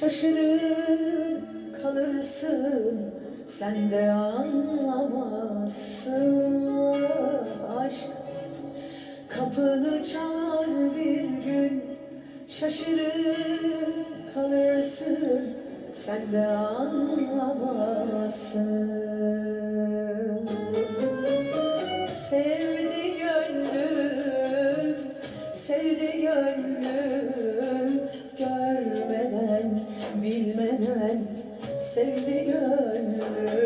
Şaşırır kalırsın sen de anlamazsın. Aşk Kapını çalar bir gün. Şaşırır kalırsın Sen de anlamazsın. Sevdi gönlüm Sevdi gönlüm Görmeden bilmeden Sevdi gönlüm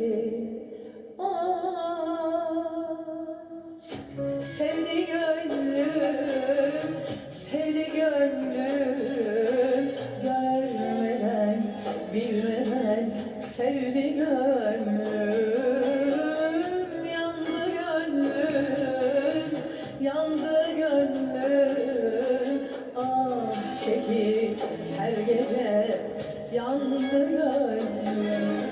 öğretirsin Aşk Sevdi gönlüm, sevdi gönlüm. Görmeden, bilmeden sevdi gönlüm. Yandı gönlüm, yandı gönlüm. Ah çekip her gece yandı gönlüm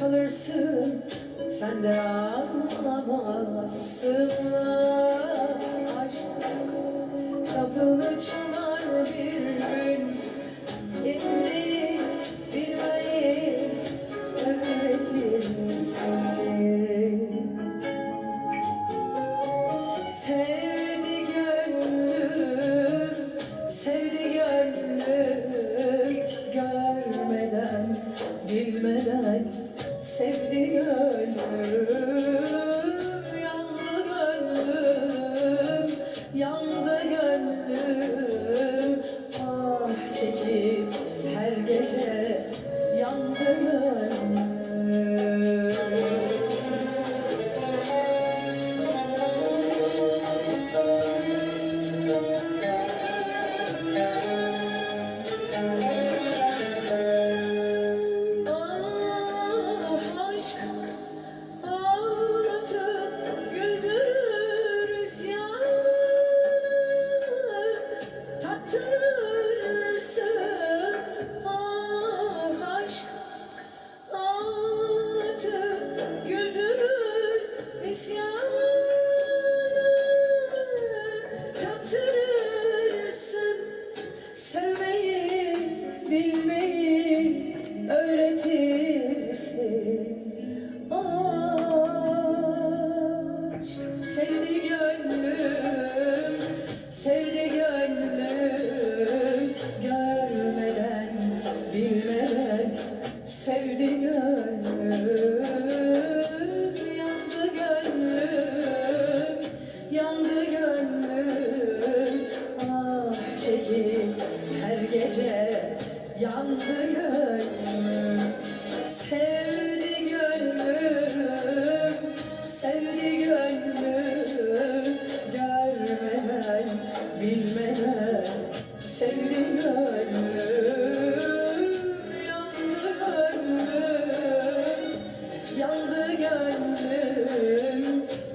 kalırsın Sen de anlamazsın. Aşk Kapını çalar yandı bilmeyi yandı gönlüm Sevdi gönlüm, sevdi gönlüm Görmeden, bilmeden sevdi gönlüm Yandı gönlüm, yandı gönlüm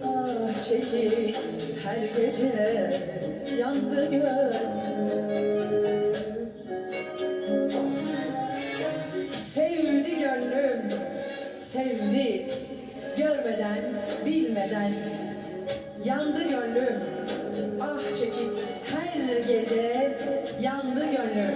Ah çekip her gece yandı gönlüm sevdi. Görmeden, bilmeden yandı gönlüm. Ah çekip her gece yandı gönlüm.